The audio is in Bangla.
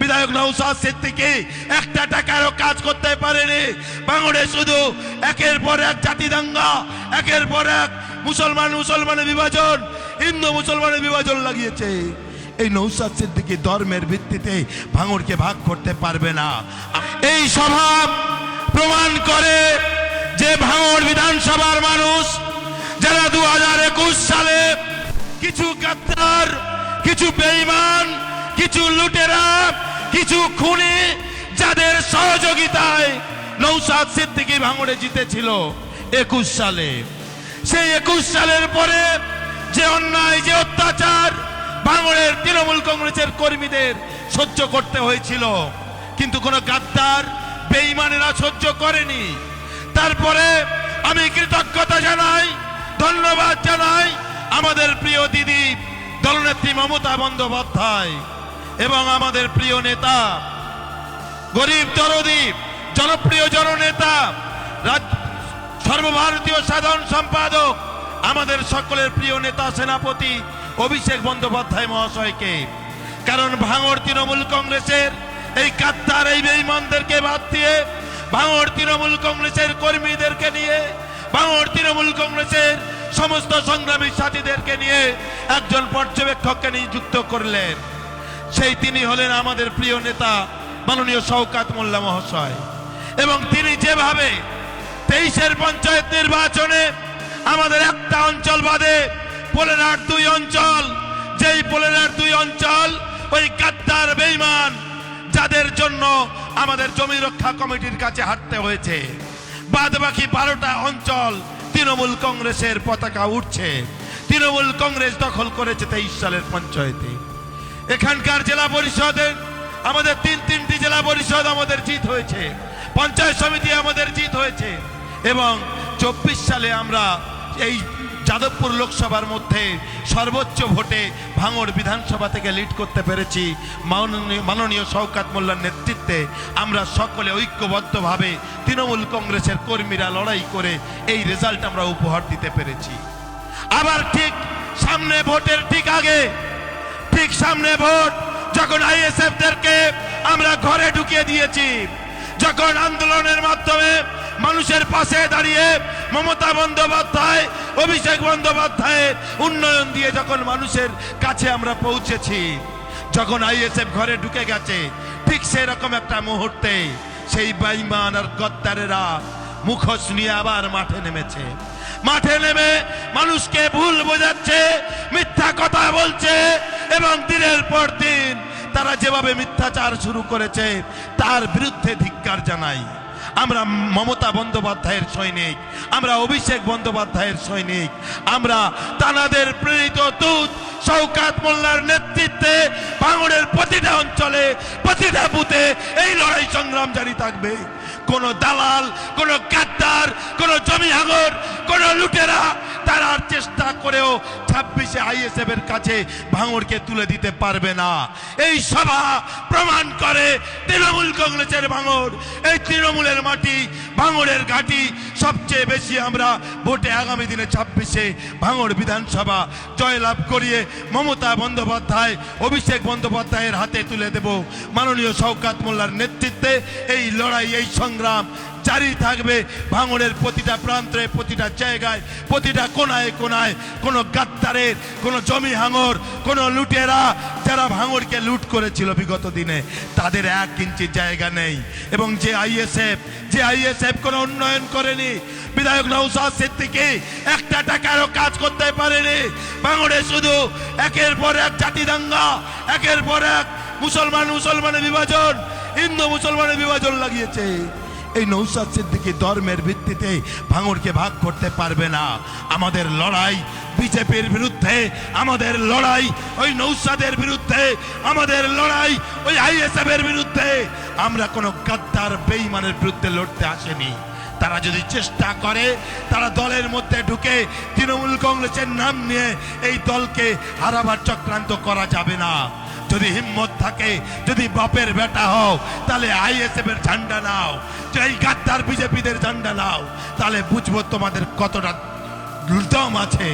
বিধায়ক নৌসাদ সিদ্দিকি, একটা টাকারও কাজ করতে পারেনি। বাংলাদেশ শুধু একের পর এক জাতি দাঙ্গা, একের পর এক মুসলমান মুসলমানের বিভাজন, হিন্দু মুসলমানের বিভাজন লাগিয়েছে। এই নৌসাদ সিদ্দিকি ধর্মের ভিত্তিতে ভাঙড়কে ভাগ করতে পারবে না। এই স্বভাব প্রমাণ করে যে ভাঙড় বিধানসভার মানুষ, যারা দু হাজার একুশ সালে কিছু গাদ্দার কিছু লুটেরা, কিছু খুনি যাদের সহযোগিতায় নৌসাদ সিদ্দিকী ভাঙড়ে জিতেছিল একুশ সালে। সেই একুশ সালের পরে যে অন্যায়, যে অত্যাচার ভাঙড়ের তৃণমূল কংগ্রেসের কর্মীদের সহ্য করতে হয়েছিল। কিন্তু কোনো গাদ্দার, বেঈমানেরা সহ্য করেনি। তারপরে আমি কৃতজ্ঞতা জানাই, ধন্যবাদ জানাই আমাদের প্রিয় দিদি, দলনেত্রী মমতা বন্দ্যোপাধ্যায়। এবং আমাদের প্রিয় নেতা, গরিব দরদি জনপ্রিয় জননেতা সর্বভারতীয় সাধারণ সম্পাদক, আমাদের সকলের প্রিয় নেতা সেনাপতি অভিষেক বন্দ্যোপাধ্যায় মহাশয়কে। কারণ ভাঙর তৃণমূল কংগ্রেসের এই কাত্তার, এই বেইমানদেরকে বাদ দিয়ে ভাঙর তৃণমূল কংগ্রেসের কর্মীদেরকে নিয়ে ভাঙর তৃণমূল কংগ্রেসের সমস্ত সংগ্রামী সাথীদেরকে নিয়ে একজন পর্যবেক্ষককে নিযুক্ত করলেন। সেই তিনি হলেন আমাদের প্রিয় নেতা মাননীয় শওকাত মোল্লা মহাশয়। এবং তিনি যেভাবে তেইশের পঞ্চায়েত নির্বাচনে আমাদের একটা অঞ্চল বাদে পোলেনার দুই অঞ্চল, যেই পোলেনার দুই অঞ্চল ওই গাদ্দার বেইমান, যাদের জন্য আমাদের জমি রক্ষা কমিটির কাছে হাঁটতে হয়েছে। বাদ বাকি বারোটা অঞ্চল তৃণমূল কংগ্রেসের পতাকা উঠছে। তৃণমূল কংগ্রেস দখল করেছে তেইশ সালের পঞ্চায়েতে। এখানকার জেলা পরিষদে আমাদের তিন তিনটি জেলা পরিষদ আমাদের জিত হয়েছে। পঞ্চায়েত সমিতি আমাদের জিত হয়েছে এবং চব্বিশ সালে আমরা এই যাদবপুর লোকসভার মধ্যে সর্বোচ্চ ভোটে ভাঙড় বিধানসভা থেকে লিড করতে পেরেছি। মাননীয় শওকাত মোল্লার নেতৃত্বে আমরা সকলে ঐক্যবদ্ধভাবে তৃণমূল কংগ্রেসের কর্মীরা লড়াই করে এই রেজাল্ট আমরা উপহার দিতে পেরেছি। আবার ঠিক সামনে ভোটের ঠিক আগে সামনে ভোট, যখন আইএসএফ দেরকে আমরা ঘরে ঢুকিয়ে দিয়েছি, যখন আন্দোলনের মাধ্যমে মানুষের পাশে দাঁড়িয়ে মমতা বন্দ্যোপাধ্যায়, অভিষেক বন্দ্যোপাধ্যায়ের উন্নয়ন দিয়ে যখন মানুষের কাছে আমরা পৌঁছেছি, যখন আইএসএফ ঘরে ঢুকে গেছে, ঠিক সেরকম একটা মুহূর্তে সেই বাইমান আর গদ্দারেরা মুখোশ নিয়ে আবার মাঠে নেমেছে। মাঠে নেমে মানুষকে ভুল বোঝাচ্ছে বলছে, এবং দিনের পর দিন তারা যেভাবে মিথ্যাচার শুরু করেছে, তার বিরুদ্ধে ধিক্কার জানাই। আমরা মমতা বন্দ্যোপাধ্যায়ের সৈনিক, আমরা অভিষেক বন্দ্যোপাধ্যায়ের সৈনিক, আমরা তানাদের প্রেরিত দূত শওকাত মোল্লার নেতৃত্বে ভাঙড়ের প্রতিটা অঞ্চলে, প্রতিটা বুথে এই লড়াই সংগ্রাম জারি থাকবে। কোন দালাল, কোন গাদ্দার, কোন জমি হাঙর, কোন লুটেরা তারা চেষ্টা করেও ছাব্বিশে আইএসএফ এর কাছে ভাঙড়কে তুলে দিতে পারবে না। এই সভা প্রমাণ করে তৃণমূল কংগ্রেসের ভাঙড়। এই তৃণমূলের মাটি, ভাঙড়ের ঘাটি। সবচেয়ে বেশি আমরা ভোটে আগামী দিনে ছাব্বিশে ভাঙড় বিধানসভা জয়লাভ করিয়ে মমতা বন্দ্যোপাধ্যায়, অভিষেক বন্দ্যোপাধ্যায়ের হাতে তুলে দেব। মাননীয় শওকাত মোল্লার নেতৃত্বে এই লড়াই, এই সংগ্রাম জারি থাকবে ভাঙড়ের প্রতিটা প্রান্তে, প্রতিটা জায়গায়, প্রতিটা কোনায় কোনায়, কোনো গাদ্দারের কোনো জমি হাঙর, কোনো লুটেরা যারা ভাঙড়কে লুট করেছিল বিগত দিনে, তাদের এক ইঞ্চি জায়গা নেই। এবং যে আইএসএফ যে আইএসএফ কোনো উন্নয়ন করেনি, বিধায়ক নৌসাদ সিদ্দিকি একটা টাকারও কাজ করতে পারেনি। ভাঙড়ে শুধু একের পর এক জাতি দাঙ্গা, একের পর এক মুসলমান মুসলমানের বিভাজন, হিন্দু মুসলমানের বিভাজন লাগিয়েছে। এই নৌসাদ সিদ্দিকী ধর্মের ভিত্তিতে ভাঙড়কে ভাগ করতে পারবে না। আমাদের লড়াই বিজেপির বিরুদ্ধে, আমাদের লড়াই ওই নৌসাদের বিরুদ্ধে, আমাদের লড়াই ওই আইএসএফ এর বিরুদ্ধে। আমরা কোনো গাদ্দার, বেইমানের বিরুদ্ধে লড়তে আসেনি। তারা যদি চেষ্টা করে, তারা দলের মধ্যে ঢুকে তৃণমূল কংগ্রেসের নাম নিয়ে এই দলকে হারাবার চক্রান্ত করা যাবে না। যদি হিম্মত থাকে, যদি বাপের বেটা হও, তাহলে আইএসএফ এর ঝান্ডা নাও, এই গাদ্দার বিজেপিদের ঝান্ডা নাও, তাহলে বুঝব তোমাদের কতটা দম আছে।